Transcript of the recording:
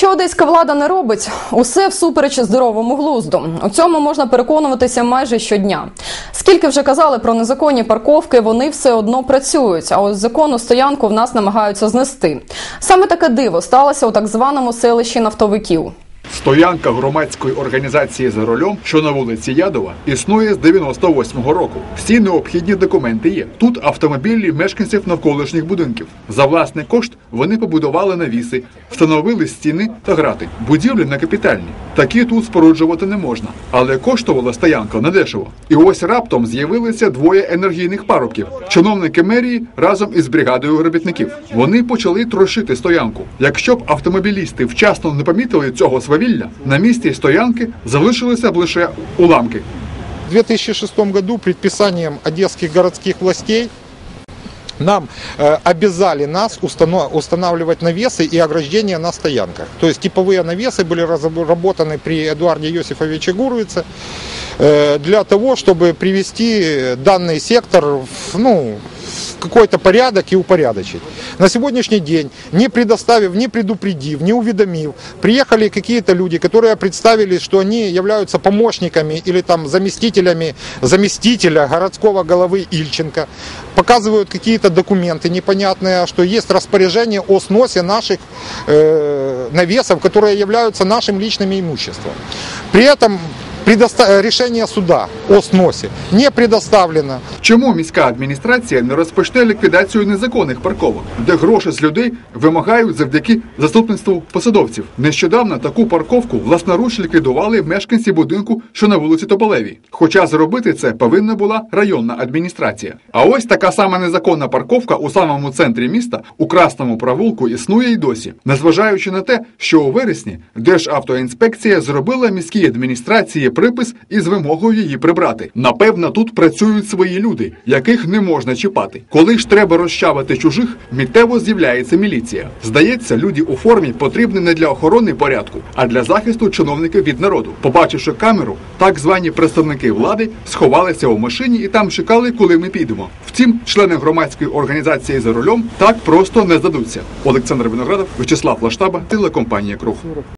Що одеська влада не робить, усе всупереч здоровому глузду. У цьому можна переконуватися майже щодня. Скільки вже казали про незаконні парковки, вони все одно працюють. А ось законну стоянку в нас намагаються знести. Саме таке диво сталося у так званому селищі нафтовиків. Стоянка громадської організації за рулем, що на вулиці Ядова, існує з 98-го року. Всі необхідні документи є. Тут автомобілі мешканців навколишніх будинків. За власний кошт вони побудували навіси, встановили стіни та грати. Будівлі не капітальні. Такі тут споруджувати не можна. Але коштувала стоянка недешево. І ось раптом з'явилися двоє енергійних парубків. Чиновники мерії разом із бригадою робітників. Вони почали трошити стоянку. Якщо б автомобілісти вчасно не помітили цього свавілля, на місці стоянки залишилися б лише уламки. В 2006 году предписанием одесских городских властей нам э, обязали нас устанавливать навесы и ограждения на стоянках. То есть типовые навесы были разработаны при Эдуарде Иосифовиче Гуровице э, для того, чтобы привести данный сектор в, ну, какой-то порядок и упорядочить. На сегодняшний день, не предоставив, не предупредив, не уведомив, приехали какие-то люди, которые представились, что они являются помощниками или там заместителями заместителя городского головы Ильченко, показывают какие-то документы непонятные, что есть распоряжение о сносе наших э, навесов, которые являются нашим личным имуществом. При этом предоста- решение суда о сносе не предоставлено. Чому міська адміністрація не розпочне ліквідацію незаконних парковок, де гроші з людей вимагають завдяки заступництву посадовців? Нещодавно таку парковку власноруч ліквідували мешканці будинку, що на вулиці Тополеві. Хоча зробити це повинна була районна адміністрація. А ось така сама незаконна парковка у самому центрі міста у красному провулку існує й досі, незважаючи на те, що у вересні Державтоінспекція зробила міській адміністрації припис із вимогою її прибрати. Напевно, тут працюють свої люди, яких не можна чіпати. Коли ж треба розчавити чужих, миттєво з'являється міліція. Здається, люди у формі потрібні не для охорони порядку, а для захисту чиновників від народу. Побачивши камеру, так звані представники влади сховалися у машині і там чекали, коли ми підемо. Втім, члени громадської організації за рулем так просто не здадуться. Олександр Виноградов, Вячеслав Лаштаба, телекомпанія Круг.